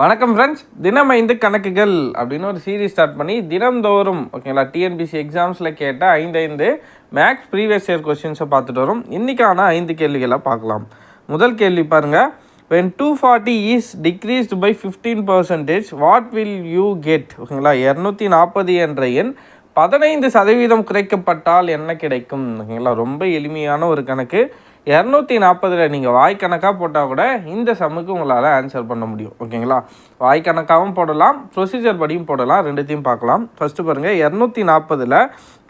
வணக்கம் ஃப்ரெண்ட்ஸ் தினம் ஐந்து கணக்குகள் அப்படின்னு ஒரு சீரீஸ் ஸ்டார்ட் பண்ணி தினம்தோறும் ஓகேங்களா டிஎன்பிசி எக்ஸாம்ஸில் கேட்ட ஐந்து ஐந்து மேக்ஸ் ப்ரீவியஸ் இயர் கொஸ்டின்ஸை பார்த்துட்டு வரும். இன்றைக்கான ஐந்து கேள்விகளை பார்க்கலாம். முதல் கேள்வி பாருங்க. When 240 is decreased by 15 percentage what will you get? ஓகேங்களா? இரநூத்தி நாற்பது என்ற எண் பதினைந்து சதவீதம் குறைக்கப்பட்டால் என்ன கிடைக்கும்? ஓகேங்களா? ரொம்ப எளிமையான ஒரு கணக்கு. இரநூத்தி நாற்பதில் நீங்கள் வாய்க்கணக்காக போட்டால் கூட இந்த சம்முக்கு உங்களால் ஆன்சர் பண்ண முடியும். ஓகேங்களா வாய்க்கணக்காகவும் போடலாம் ப்ரொசீஜர் படியும் போடலாம் ரெண்டுத்தையும் பார்க்கலாம். ஃபஸ்ட்டு பாருங்கள் இரநூத்தி நாற்பதில்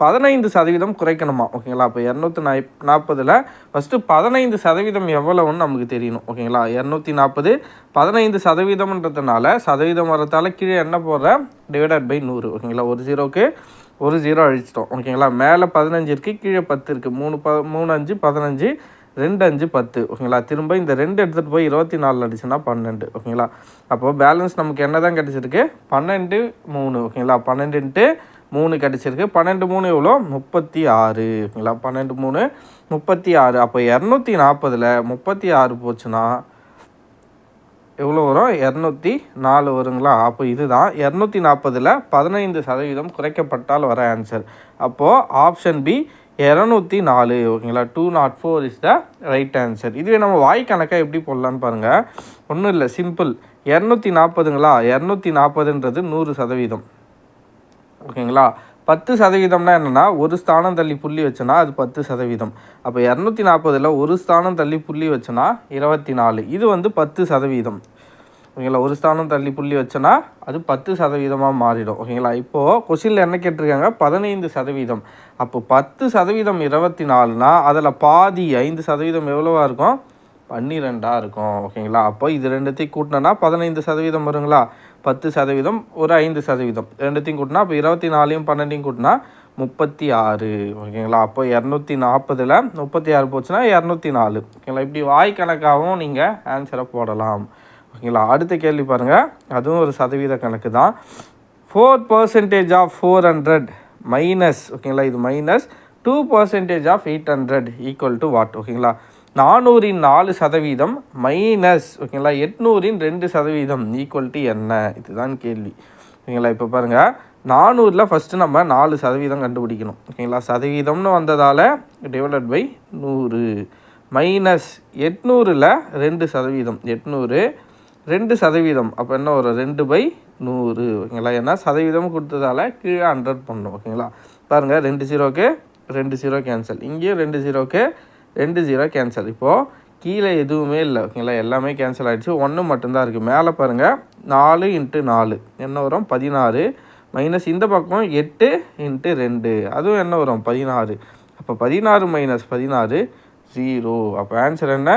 பதினைந்து சதவீதம் குறைக்கணுமா? ஓகேங்களா அப்போ இரநூத்தி நாய் நாற்பதில் ஃபஸ்ட்டு பதினைந்து சதவீதம் எவ்வளவுன்னு நமக்கு தெரியணும். ஓகேங்களா இரநூத்தி நாற்பது பதினைந்து சதவீதம்ன்றதுனால சதவீதம் வரத்தால் கீழே என்ன போடுற? டிவைடட் பை நூறு. ஓகேங்களா ஒரு ஜீரோக்கு ஒரு ஜீரோ அழிச்சிட்டோம். ஓகேங்களா மேலே பதினஞ்சு இருக்குது கீழே பத்து இருக்குது மூணு ப மூணு அஞ்சு பதினஞ்சு ரெண்டு அஞ்சு பத்து ஓகேங்களா? திரும்ப இந்த ரெண்டு எடுத்துகிட்டு போய் இருபத்தி நாலு அடிச்சுன்னா பன்னெண்டு ஓகேங்களா? அப்போது பேலன்ஸ் நமக்கு என்ன தான் கிடச்சிருக்கு? பன்னெண்டு மூணு ஓகேங்களா? பன்னெண்டுன்ட்டு மூணு கிடச்சிருக்கு. பன்னெண்டு மூணு எவ்வளோ? முப்பத்தி ஆறு ஓகேங்களா? பன்னெண்டு மூணு முப்பத்தி ஆறு. அப்போ இரநூத்தி நாற்பதில் முப்பத்தி ஆறு போச்சுன்னா எவ்வளோ வரும்? இரநூத்தி நாலு வருங்களா? அப்போ இதுதான். இரநூத்தி நாற்பதில் பதினைந்து சதவீதம் குறைக்கப்பட்டால் வர ஆன்சர் அப்போது ஆப்ஷன் பி இரநூத்தி நாலு ஓகேங்களா? Two not four is the right answer இதுவே நம்ம வாய் கணக்காக எப்படி போடலான்னு பாருங்கள் ஒன்றும் இல்லை சிம்பிள் இரநூத்தி நாற்பதுங்களா இரநூத்தி நாற்பதுன்றது நூறு சதவீதம். ஓகேங்களா? பத்து சதவீதம்னா என்னென்னா ஒரு ஸ்தானம் தள்ளி புள்ளி வச்சோன்னா அது பத்து சதவீதம். அப்போ இரநூத்தி நாற்பதில் ஒரு ஸ்தானம் தள்ளி புள்ளி வச்சோன்னா இருபத்தி நாலு. இது வந்து பத்து சதவீதம். ஓகேங்களா? ஒரு ஸ்தானம் தள்ளி புள்ளி வச்சோன்னா அது பத்து சதவீதமாக மாறிடும். ஓகேங்களா? இப்போது கொஷினில் என்ன கேட்டிருக்காங்க? பதினைந்து சதவீதம். அப்போ பத்து சதவீதம் இருபத்தி நாலுனா அதில் பாதி ஐந்து சதவீதம் எவ்வளோவா இருக்கும்? பன்னிரெண்டாக இருக்கும். ஓகேங்களா? அப்போ இது ரெண்டுத்தையும் கூட்டினா பதினைந்து சதவீதம் வருங்களா? பத்து சதவீதம் ஒரு ஐந்து சதவீதம். ரெண்டுத்தையும் கூட்டினா அப்போ இருபத்தி நாலையும் பன்னெண்டையும் கூட்டினா முப்பத்தி ஆறு ஓகேங்களா? அப்போ இரநூத்தி நாற்பதில் முப்பத்தி ஆறு போச்சுன்னா இரநூத்தி நாலு ஓகேங்களா? இப்படி வாய் கணக்காகவும் நீங்கள் ஆன்சரை போடலாம். ஓகேங்களா அடுத்த கேள்வி பாருங்கள் அதுவும் ஒரு சதவீத கணக்கு தான். Four percentage of four hundred minus ஓகேங்களா? இது minus two percentage of eight hundred equal to what ஓகேங்களா? நானூறின் நாலு சதவீதம் மைனஸ் ஓகேங்களா? எட்நூறின் ரெண்டு சதவீதம் ஈக்குவல் டு என்ன? இதுதான் கேள்வி. ஓகேங்களா? இப்போ பாருங்கள் நானூறில் ஃபஸ்ட்டு நம்ம நாலு சதவீதம் கண்டுபிடிக்கணும். ஓகேங்களா? சதவீதம்னு வந்ததால் டிவைடட் பை நூறு. மைனஸ் எட்நூறில் ரெண்டு சதவீதம். எட்நூறு ரெண்டு சதவீதம். அப்போ என்ன வரும்? ரெண்டு பை நூறு. ஓகேங்களா? ஏன்னா சதவீதம் கொடுத்ததால கீழே ஹண்ட்ரட் பண்ணணும். ஓகேங்களா? பாருங்கள் ரெண்டு ஜீரோக்கு ரெண்டு ஜீரோ கேன்சல் இங்கேயும் ரெண்டு ஜீரோக்கு ரெண்டு ஜீரோ கேன்சல் இப்போது கீழே எதுவுமே இல்லை. ஓகேங்களா? எல்லாமே கேன்சல் ஆகிடுச்சு ஒன்று மட்டும்தான் இருக்குது மேலே பாருங்கள் நாலு இன்ட்டு நாலு. என்ன வரும்? பதினாறு. மைனஸ் இந்த பக்கம் எட்டு இன்ட்டு ரெண்டு. அதுவும் என்ன வரும்? பதினாறு. அப்போ பதினாறு மைனஸ் பதினாறு ஜீரோ அப்போ ஆன்சர் என்ன?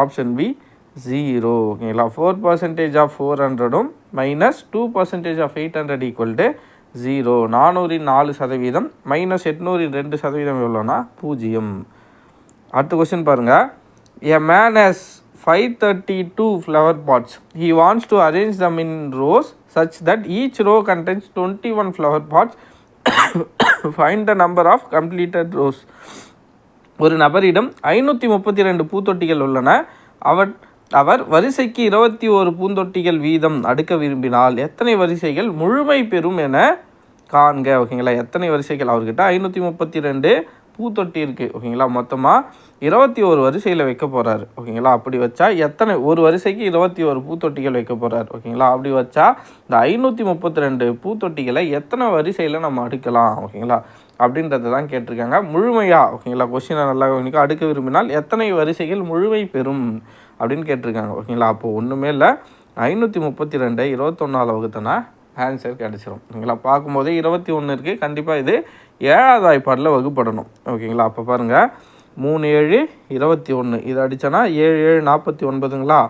Option B zero. ஓகேங்களா? Four percentage of four ஹண்ட்ரடும் minus two percentage of eight hundred equal to zero நானூறின் நாலு சதவீதம் மைனஸ் எட்நூறின் ரெண்டு சதவீதம் எவ்வளோனா பூஜ்ஜியம். அடுத்த கொஸ்டின் பாருங்கள் a man has five thirty two flower pots he wants to arrange them in rows such that each row contains twenty one flower pots find the number of completed rows ஒரு நபரிடம் ஐநூற்றி முப்பத்தி ரெண்டு பூத்தொட்டிகள் உள்ளன. அவர் அவர் வரிசைக்கு இருபத்தி ஒரு பூந்தொட்டிகள் வீதம் அடுக்க விரும்பினால் எத்தனை வரிசைகள் முழுமை பெறும் என காண்க ஓகேங்களா? எத்தனை வரிசைகள்? அவர்கிட்ட ஐநூற்றி முப்பத்தி ரெண்டு பூத்தொட்டி இருக்குது ஓகேங்களா? மொத்தமாக இருபத்தி ஒரு வரிசையில் வைக்க போகிறாரு ஓகேங்களா? அப்படி வச்சா எத்தனை ஒரு வரிசைக்கு இருபத்தி ஒரு பூத்தொட்டிகள் வைக்க போகிறாரு ஓகேங்களா? அப்படி வச்சா இந்த ஐநூற்றி முப்பத்தி ரெண்டு பூத்தொட்டிகளை எத்தனை வரிசையில் நம்ம அடுக்கலாம் ஓகேங்களா? அப்படின்றத தான் கேட்டிருக்காங்க. முழுமையாக ஓகேங்களா கொஸ்டினை நல்லா கவனிக்க அடுக்க விரும்பினால் எத்தனை வரிசைகள் முழுமை பெறும் அப்படின்னு கேட்டிருக்காங்க ஓகேங்களா? அப்போது ஒன்றுமே இல்லை. ஐநூற்றி முப்பத்தி ரெண்டு இருபத்தொன்னாவில் வகுத்தனா ஆன்சர் கிடச்சிரும் ஓகேங்களா? பார்க்கும்போதே இருபத்தி ஒன்று இருக்குது கண்டிப்பாக இது ஏழாவது வாய்ப்பாடில் வகுப்படணும் ஓகேங்களா? அப்போ பாருங்கள் மூணு ஏழு இருபத்தி ஒன்று இது அடித்தோன்னா ஏழு ஏழு நாற்பத்தி ஒன்பதுங்களா?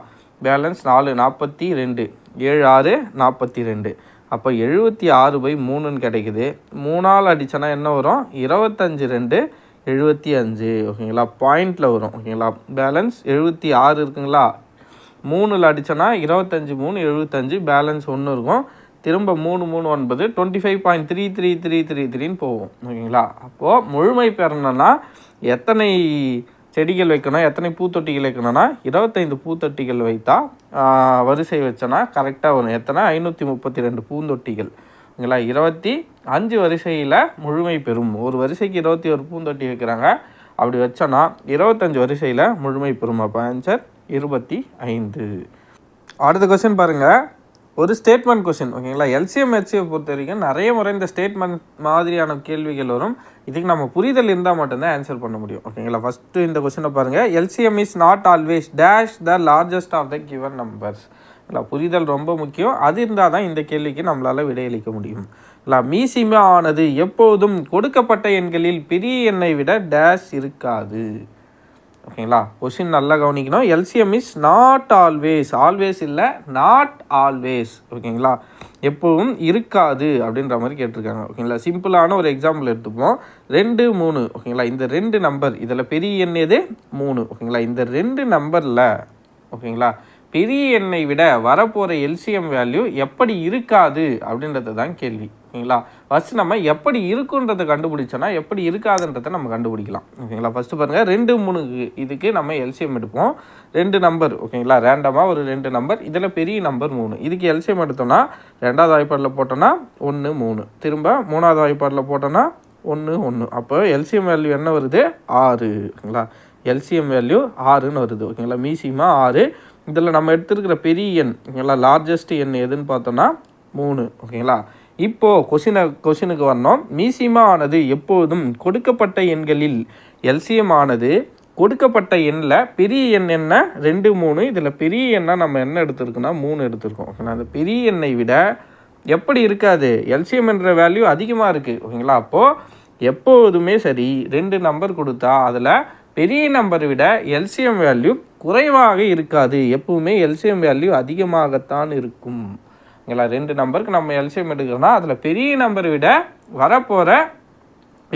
பேலன்ஸ் நாலு நாற்பத்தி ரெண்டு. ஏழு ஆறு நாற்பத்தி ரெண்டு. அப்போ எழுபத்தி ஆறு பை மூணுன்னு கிடைக்குது. மூணால் அடித்தோன்னா என்ன வரும்? இருபத்தஞ்சி ரெண்டு எழுபத்தி அஞ்சு. ஓகேங்களா? பாயிண்டில் வரும். ஓகேங்களா? பேலன்ஸ் எழுபத்தி ஆறு இருக்குங்களா? மூணில் அடித்தோன்னா இருபத்தஞ்சி மூணு எழுபத்தஞ்சு பேலன்ஸ் ஒன்று இருக்கும். திரும்ப மூணு மூணு ஒன்பது. Twenty five point three three three three த்ரீன்னு போகும். ஓகேங்களா? அப்போது முழுமை பெறணும்னா எத்தனை செடிகள் வைக்கணும் எத்தனை பூத்தொட்டிகள் வைக்கணும்னா இருபத்தைந்து பூத்தொட்டிகள் வைத்தா வரிசை வச்சோன்னா கரெக்டாக வரும். எத்தனை? ஐநூற்றி முப்பத்தி ரெண்டு பூந்தொட்டிகள். ஓகேங்களா? இருபத்தி அஞ்சு வரிசையில் முழுமை பெறும். ஒரு வரிசைக்கு இருபத்தி ஒரு பூந்தொட்டி வைக்கிறாங்க. அப்படி வச்சோன்னா இருபத்தஞ்சு வரிசையில் முழுமை பெறும். அப்போ ஆன்சர் இருபத்தி ஐந்து. அடுத்த கொஸ்டின் பாருங்கள் ஒரு ஸ்டேட்மெண்ட் கொஸ்டின் ஓகேங்களா எல்சிஎம் ஹெச்சியை பொறுத்த வரைக்கும் நிறைய முறை இந்த ஸ்டேட்மெண்ட் மாதிரியான கேள்விகள் வரும். இதுக்கு நம்ம புரிதல் இருந்தால் மட்டும்தான் ஆன்சர் பண்ண முடியும் ஓகேங்களா ஃபஸ்ட்டு இந்த கொஸ்டினை பாருங்கள் LCM is not always dash the largest of the given numbers இல்லை புரிதல் ரொம்ப முக்கியம். அது இருந்தால் தான் இந்த கேள்விக்கு நம்மளால் விடையளிக்க முடியும் இல்லை மீசிமா ஆனது எப்போதும் கொடுக்கப்பட்ட எண்களில் பெரிய எண்ணை விட டேஷ் இருக்காது. ஓகேங்களா? கொஷின் நல்லா கவனிக்கணும். LCM is not always always இல்லை நாட் ஆல்வேஸ் ஓகேங்களா? எப்பவும் இருக்காது அப்படின்ற மாதிரி கேட்டிருக்காங்க. ஓகேங்களா? சிம்பிளான ஒரு எக்ஸாம்பிள் எடுத்துப்போம். ரெண்டு மூணு. ஓகேங்களா? இந்த ரெண்டு நம்பர் இதில் பெரிய எண் எது? மூணு. ஓகேங்களா? இந்த ரெண்டு நம்பரில் ஓகேங்களா? பெரிய எண்ணை விட வரப்போகிற எல்சிஎம் வேல்யூ எப்படி இருக்காது அப்படின்றது தான் கேள்வி. ஓகேங்களா? ஃபஸ்ட்டு நம்ம எப்படி இருக்குன்றதை கண்டுபிடிச்சோன்னா எப்படி இருக்காதுன்றதை நம்ம கண்டுபிடிக்கலாம். ஓகேங்களா ஃபஸ்ட்டு பாருங்கள் ரெண்டு மூணுக்கு இதுக்கு நம்ம எல்சிஎம் எடுப்போம். ரெண்டு நம்பர் ஓகேங்களா ரேண்டமாக ஒரு ரெண்டு நம்பர் இதில் பெரிய நம்பர் மூணு. இதுக்கு எல்சிஎம் எடுத்தோன்னா ரெண்டாவது வாய்ப்பாடில் போட்டோன்னா ஒன்று மூணு. திரும்ப மூணாவது வாய்ப்பாடில் போட்டோன்னா ஒன்று ஒன்று அப்போ எல்சிஎம் வேல்யூ என்ன வருது? ஆறு. ஓகேங்களா? எல்சிஎம் வேல்யூ ஆறுன்னு வருது. ஓகேங்களா? மீசிமா ஆறு. இதில் நம்ம எடுத்துருக்கிற பெரிய எண் ஓகேங்களா? லார்ஜஸ்ட் எண் எதுன்னு பார்த்தோன்னா மூணு. ஓகேங்களா? இப்போது கொஷினை கொஷினுக்கு வரணும் மீசிமா ஆனது எப்போதும் கொடுக்கப்பட்ட எண்களில் எல்சிஎம் ஆனது. கொடுக்கப்பட்ட எண்ணில் பெரிய எண் என்ன? ரெண்டு மூணு. இதில் பெரிய எண்ணாக நம்ம என்ன எடுத்திருக்கோம்னா மூணு எடுத்திருக்கோம். ஓகேங்களா? அந்த பெரிய எண்ணை விட எப்படி இருக்காது? எல்சிஎம் என்ற வேல்யூ அதிகமாக இருக்குது ஓகேங்களா? அப்போது எப்போதுமே சரி ரெண்டு நம்பர் கொடுத்தா அதில் பெரிய நம்பரை விட எல்சிஎம் வேல்யூ குறைவாக இருக்காது. எப்பவுமே எல்சிஎம் வேல்யூ அதிகமாகத்தான் இருக்கும். ஓகேங்களா ரெண்டு நம்பருக்கு நம்ம எல்சிஎம் எடுக்கிறோம்னா அதில் பெரிய நம்பரை விட வரப்போகிற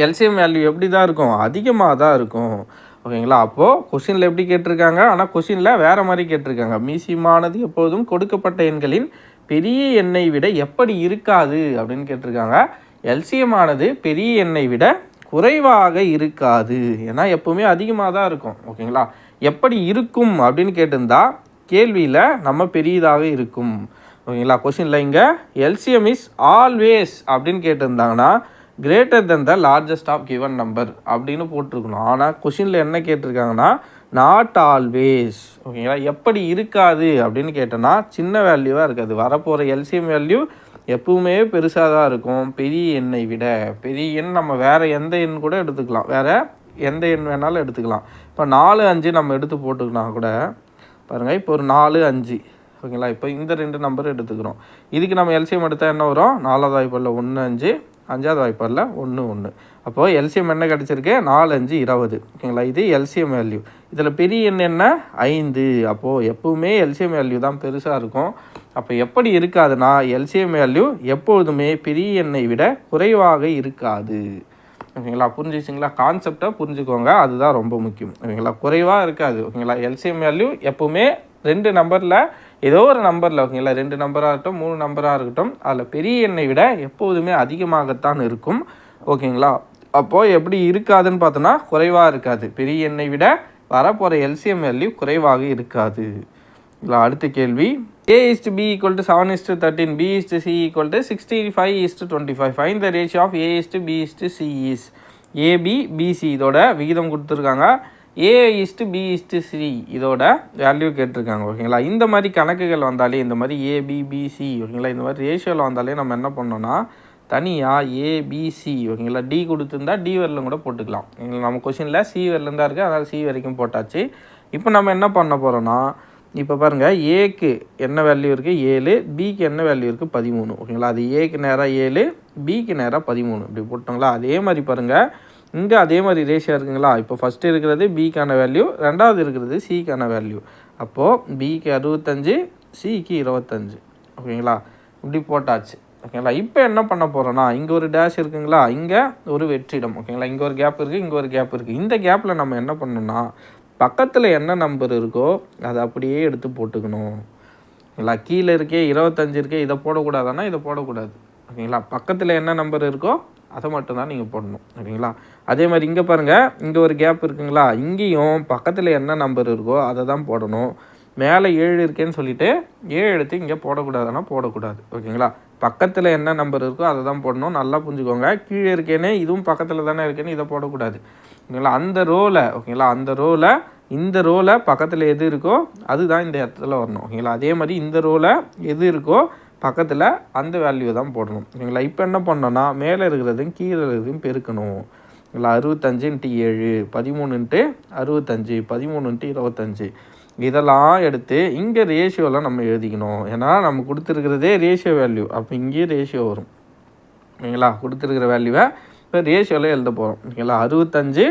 எல்சிஎம் வேல்யூ எப்படி தான் இருக்கும்? அதிகமாக தான் இருக்கும். ஓகேங்களா? அப்போது கொஷினில் எப்படி கேட்டிருக்காங்க? ஆனால் கொஷினில் வேறு மாதிரி கேட்டிருக்காங்க. மீசியமானது எப்போதும் கொடுக்கப்பட்ட எண்களின் பெரிய எண்ணை விட எப்படி இருக்காது அப்படின்னு கேட்டிருக்காங்க. எல்சிஎம் ஆனது பெரிய எண்ணை விட குறைவாக இருக்காது. ஏன்னா எப்போவுமே அதிகமாக தான் இருக்கும். ஓகேங்களா? எப்படி இருக்கும் அப்படின்னு கேட்டிருந்தா கேள்வியில் நம்ம பெரியதாக இருக்கும். ஓகேங்களா? கொஷினில் இங்கே எல்சிஎம் இஸ் ஆல்வேஸ் அப்படின்னு கேட்டிருந்தாங்கன்னா greater than the largest of given number அப்படின்னு போட்டிருக்கணும். ஆனால் கொஷினில் என்ன கேட்டிருக்காங்கன்னா நாட் ஆல்வேஸ் ஓகேங்களா? எப்படி இருக்காது அப்படின்னு கேட்டோன்னா சின்ன வேல்யூவாக இருக்காது. வரப்போகிற எல்சிஎம் வேல்யூ எப்பவுமே பெருசாக தான் இருக்கும். பெரிய எண்ணை விட. பெரிய எண் நம்ம வேறு எந்த எண் கூட எடுத்துக்கலாம். வேறு எந்த எண் வேணாலும் எடுத்துக்கலாம். இப்போ நாலு அஞ்சு நம்ம எடுத்து போட்டுக்கலாம் கூட பாருங்கள் இப்போ ஒரு நாலு அஞ்சு. ஓகேங்களா? இப்போ இந்த ரெண்டு நம்பர் எடுத்துக்கிறோம். இதுக்கு நம்ம எல்சிஎம் எடுத்தால் என்ன வரும்? நாலாவது வாய்ப்பாடில் ஒன்று அஞ்சு அஞ்சாவது வாய்ப்பாடில் ஒன்று ஒன்று அப்போது எல்சிஎம் என்ன கிடச்சிருக்கு? நாலு அஞ்சு இருபது. ஓகேங்களா? இது எல்சிஎம் வேல்யூ இதில் பெரிய எண் என்ன? ஐந்து. அப்போது எப்பவுமே எல்சிஎம் வேல்யூ தான் பெருசாக இருக்கும். அப்போ எப்படி இருக்காதுன்னா எல்சிஎம் வேல்யூ எப்பொழுதுமே பெரிய எண்ணை விட குறைவாக இருக்காது. ஓகேங்களா? புரிஞ்சிச்சிங்களா? கான்செப்டை புரிஞ்சுக்கோங்க. அதுதான் ரொம்ப முக்கியம். ஓகேங்களா? குறைவாக இருக்காது. ஓகேங்களா? எல்சிஎம் வேல்யூ எப்போவுமே ரெண்டு நம்பரில் ஏதோ ஒரு நம்பரில் ஓகேங்களா? ரெண்டு நம்பராக இருக்கட்டும் மூணு நம்பராக இருக்கட்டும் அதில் பெரிய எண்ணை விட எப்போதுமே அதிகமாகத்தான் இருக்கும். ஓகேங்களா? அப்போது எப்படி இருக்காதுன்னு பார்த்தோன்னா குறைவாக இருக்காது. பெரிய எண்ணை விட வரப்போகிற எல்சிஎம் வேல்யூ குறைவாக இருக்காது. இல்லை அடுத்த கேள்வி. A is to B equal to seven is to thirteen B is to C equal to sixty five is to twenty five find the ratio of A is to B is to C is A B B C இதோட விகிதம் கொடுத்துருக்காங்க. A is to B is to C இதோட value கேட்டிருக்காங்க ஓகேங்களா இந்த மாதிரி கணக்குகள் வந்தாலே இந்த மாதிரி ஏபிபிசி ஓகேங்களா இந்த மாதிரி ரேஷியோவில் வந்தாலே நம்ம என்ன பண்ணோன்னா தனியாக ஏபிசி ஓகேங்களா டி கொடுத்துருந்தா டி வரலும் கூட போட்டுக்கலாம். நம்ம கொஷினில் சி வரலும் தான் இருக்குது அதனால் சி வரைக்கும் போட்டாச்சு. இப்போ நம்ம என்ன பண்ண போகிறோன்னா இப்போ பாருங்கள் ஏக்கு என்ன வேல்யூ இருக்குது ஏழு பிக்கு என்ன வேல்யூ இருக்குது பதிமூணு ஓகேங்களா அது ஏக்கு நேராக ஏழு பிக்கு நேராக பதிமூணு இப்படி போட்டோங்களா அதே மாதிரி பாருங்கள் இங்கே அதே மாதிரி ரேஷியா இருக்குங்களா? இப்போ ஃபஸ்ட்டு இருக்கிறது பிக்கான வேல்யூ ரெண்டாவது இருக்கிறது சிக்கான வேல்யூ அப்போது பிக்கு அறுபத்தஞ்சு சிக்கு இருபத்தஞ்சு. ஓகேங்களா? இப்படி போட்டாச்சு. ஓகேங்களா? இப்போ என்ன பண்ண போகிறோன்னா இங்கே ஒரு டேஷ் இருக்குங்களா? இங்கே ஒரு வெற்றிடம். ஓகேங்களா? இங்கே ஒரு கேப் இருக்குது இங்கே ஒரு கேப் இருக்குது இந்த கேப்பில் நம்ம என்ன பண்ணணும்னா பக்கத்தில் என்ன நம்பர் இருக்கோ அதை அப்படியே எடுத்து போட்டுக்கணும். ஓகேங்களா? கீழே இருக்கே இருபத்தஞ்சு இருக்கே இதை போடக்கூடாதுன்னா இதை போடக்கூடாது. ஓகேங்களா? பக்கத்தில் என்ன நம்பர் இருக்கோ அதை மட்டும்தான் நீங்கள் போடணும் ஓகேங்களா அதே மாதிரி இங்கே பாருங்கள் இங்கே ஒரு கேப் இருக்குங்களா? இங்கேயும் பக்கத்தில் என்ன நம்பர் இருக்கோ அதை தான் போடணும். மேலே ஏழு இருக்கேன்னு சொல்லிவிட்டு ஏழு எடுத்து இங்கே போடக்கூடாதுன்னா போடக்கூடாது ஓகேங்களா? பக்கத்தில் என்ன நம்பர் இருக்கோ அதை தான் போடணும். நல்லா புரிஞ்சுக்கோங்க. கீழே இருக்கேன்னு இதுவும் பக்கத்தில் தானே இருக்கேன்னு இதை போடக்கூடாது ஓகேங்களா? அந்த ரோவில் ஓகேங்களா? அந்த ரோவில் இந்த ரோவில் பக்கத்தில் எது இருக்கோ அதுதான் இந்த இடத்துல வரணும் ஓகேங்களா? அதே மாதிரி இந்த ரோவில் எது இருக்கோ பக்கத்தில் அந்த வேல்யூ தான் போடணும். ஓகேங்களா இப்போ என்ன பண்ணோன்னா மேலே இருக்கிறதையும் கீழே இருக்கிறதையும் பெருக்கணும். இல்லை அறுபத்தஞ்சு இன்ட்டு ஏழு பதிமூணு இன்ட்டு அறுபத்தஞ்சு பதிமூணு இன்ட்டு இருபத்தஞ்சு. இதெல்லாம் எடுத்து இங்கே ரேஷியோலாம் நம்ம எழுதிக்கணும். ஏன்னா நம்ம கொடுத்துருக்கிறதே ரேஷியோ வேல்யூ அப்போ இங்கேயே ரேஷியோ வரும். ஓகேங்களா கொடுத்துருக்கிற வேல்யூவை இப்போ ரேஷியோவில் எழுத போகிறோம் ஓகேங்களா அறுபத்தஞ்சு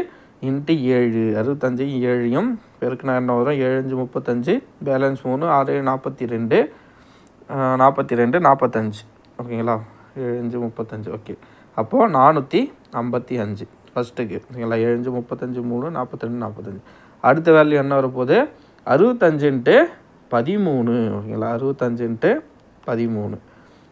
இன்ட்டு ஏழு அறுபத்தஞ்சு ஏழையும் பெருக்கினா என்ன வரும்? ஏழஞ்சு முப்பத்தஞ்சு பேலன்ஸ் மூணு ஆறு நாற்பத்தி ரெண்டு நாற்பத்தி ரெண்டு நாற்பத்தஞ்சு ஓகேங்களா? ஏழஞ்சு முப்பத்தஞ்சு. ஓகே. அப்போது நானூற்றி ஐம்பத்தி அஞ்சு. ஃபஸ்ட்டுக்கு ஓகேங்களா? ஏழஞ்சு முப்பத்தஞ்சு மூணு நாற்பத்தி ரெண்டு நாற்பத்தஞ்சு அடுத்த வேல்யூ என்ன வரப்போகுது? அறுபத்தஞ்சுன்ட்டு பதிமூணு. ஓகேங்களா? அறுபத்தஞ்சுன்ட்டு பதிமூணு.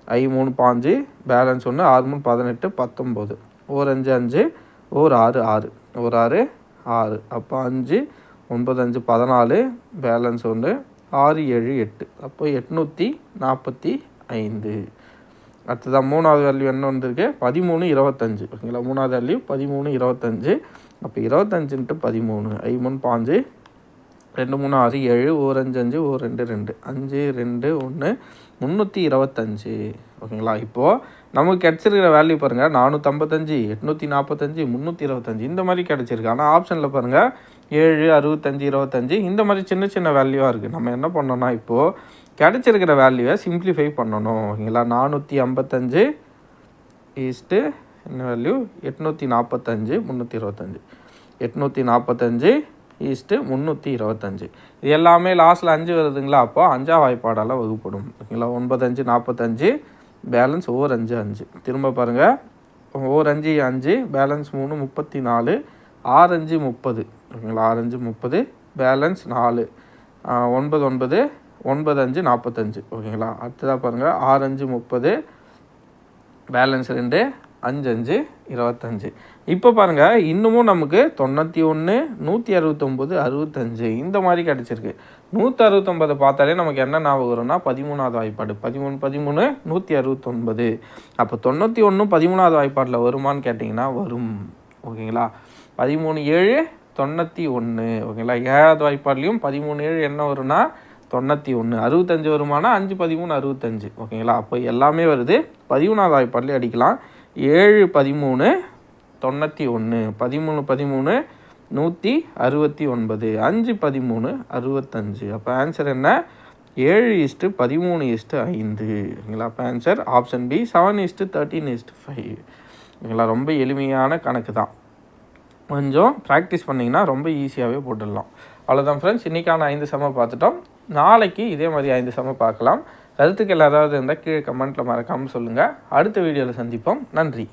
ஐ மூணு பாஞ்சு பேலன்ஸ் ஒன்று ஆறு மூணு பதினெட்டு பத்தொம்போது. ஓர் அஞ்சு அஞ்சு ஓர் ஆறு ஆறு. ஒரு ஆறு ஆறு. அப்போ அஞ்சு ஒன்பது அஞ்சு பதினாலு பேலன்ஸ் ஒன்று ஆறு ஏழு எட்டு. அப்போ எட்நூற்றி நாற்பத்தி ஐந்து. அடுத்ததான் மூணாவது வேல்யூ என்ன வந்திருக்கு? பதிமூணு இருபத்தஞ்சு. ஓகேங்களா? மூணாவது வேல்யூ பதிமூணு இருபத்தஞ்சு. அப்போ இருபத்தஞ்சுன்ட்டு பதிமூணு. ஐ மூணு பாஞ்சு. ரெண்டு மூணு ஆறு ஏழு. ஓர் அஞ்சு அஞ்சு ஓர் ரெண்டு ரெண்டு. அஞ்சு ரெண்டு ஒன்று. முந்நூற்றி இருபத்தஞ்சு. ஓகேங்களா? இப்போது நமக்கு கிடச்சிருக்கிற வேல்யூ பாருங்கள் நானூற்றம்பத்தஞ்சு எட்நூற்றி நாற்பத்தஞ்சு முந்நூற்றி இருபத்தஞ்சு. இந்த மாதிரி கிடச்சிருக்கு. ஆனால் ஆப்ஷனில் பாருங்கள் ஏழு அறுபத்தஞ்சு இருபத்தஞ்சு இந்த மாதிரி சின்ன சின்ன வேல்யூவாக இருக்குது நம்ம என்ன பண்ணோம்னா இப்போது கிடச்சிருக்கிற வேல்யூவை சிம்ப்ளிஃபை பண்ணணும். ஓகேங்களா? நானூற்றி ஐம்பத்தஞ்சு ஈஸ்ட்டு என்ன வேல்யூ எட்நூற்றி நாற்பத்தஞ்சு முந்நூற்றி இருபத்தஞ்சி. எட்நூற்றி நாற்பத்தஞ்சு ஈஸ்ட்டு முந்நூற்றி இருபத்தஞ்சு. இது எல்லாமே லாஸ்ட்டில் அஞ்சு வருதுங்களா? அப்போ அஞ்சா வாய்ப்பாடால் வகுப்படும். ஓகேங்களா? ஒன்பதஞ்சு நாற்பத்தஞ்சு பேலன்ஸ் ஓர் அஞ்சு அஞ்சு. திரும்ப பாருங்கள் ஓர் அஞ்சு அஞ்சு பேலன்ஸ் மூணு முப்பத்தி நாலு ஆறஞ்சு முப்பது. ஓகேங்களா? ஆறஞ்சு முப்பது பேலன்ஸ் நாலு. ஒன்பது ஒன்பது ஒன்பது அஞ்சு நாற்பத்தஞ்சு ஓகேங்களா? அடுத்ததாக பாருங்கள் ஆறஞ்சு முப்பது பேலன்ஸ் ரெண்டு அஞ்சு அஞ்சு இருபத்தஞ்சு. இப்போ பாருங்கள் இன்னமும் நமக்கு தொண்ணூற்றி ஒன்று நூற்றி அறுபத்தொம்போது அறுபத்தஞ்சு இந்த மாதிரி கிடச்சிருக்கு. நூற்றி அறுபத்தொம்பது பார்த்தாலே நமக்கு என்ன ஞாபகம் வரும்னா பதிமூணாவது வாய்ப்பாடு. பதிமூணு பதிமூணு நூற்றி அறுபத்தொன்பது அப்போ தொண்ணூற்றி ஒன்று பதிமூணாவது வாய்ப்பாட்டில் வருமான்னு கேட்டிங்கன்னா வரும். ஓகேங்களா? பதிமூணு ஏழு தொண்ணூற்றி ஒன்று ஓகேங்களா? ஏழாவது வாய்ப்பாட்லேயும் பதிமூணு ஏழு என்ன வரும்னா தொண்ணூற்றி ஒன்று அறுபத்தஞ்சு வருமானா அஞ்சு பதிமூணு அறுபத்தஞ்சு ஓகேங்களா? அப்போ எல்லாமே வருது. பதிமூணாவது வாய்ப்பாட்லேயே அடிக்கலாம். ஏழு பதிமூணு தொண்ணூற்றி ஒன்று பதிமூணு பதிமூணு நூற்றி அறுபத்தி ஒன்பது. அஞ்சு பதிமூணு அறுபத்தஞ்சு. அப்போ ஆன்சர் என்ன? ஏழு இஸ்ட்டு பதிமூணு இஸ்ட்டு ஐந்து ஓகேங்களா? அப்போ answer option B seven is to thirteen is to five ஓகேங்களா? ரொம்ப எளிமையான கணக்கு தான் கொஞ்சம் ப்ராக்டிஸ் பண்ணிங்கன்னா ரொம்ப ஈஸியாகவே போட்டுடலாம். அவ்வளோதான் ஃப்ரெண்ட்ஸ் இன்றைக்கான ஐந்து செம பார்த்துட்டோம். நாளைக்கு இதே மாதிரி ஐந்து செம பார்க்கலாம். கருத்துக்கள் ஏதாவது இருந்தால் கீழே கமெண்ட்டில் மறக்காமல் சொல்லுங்கள் அடுத்த வீடியோவில் சந்திப்போம். நன்றி.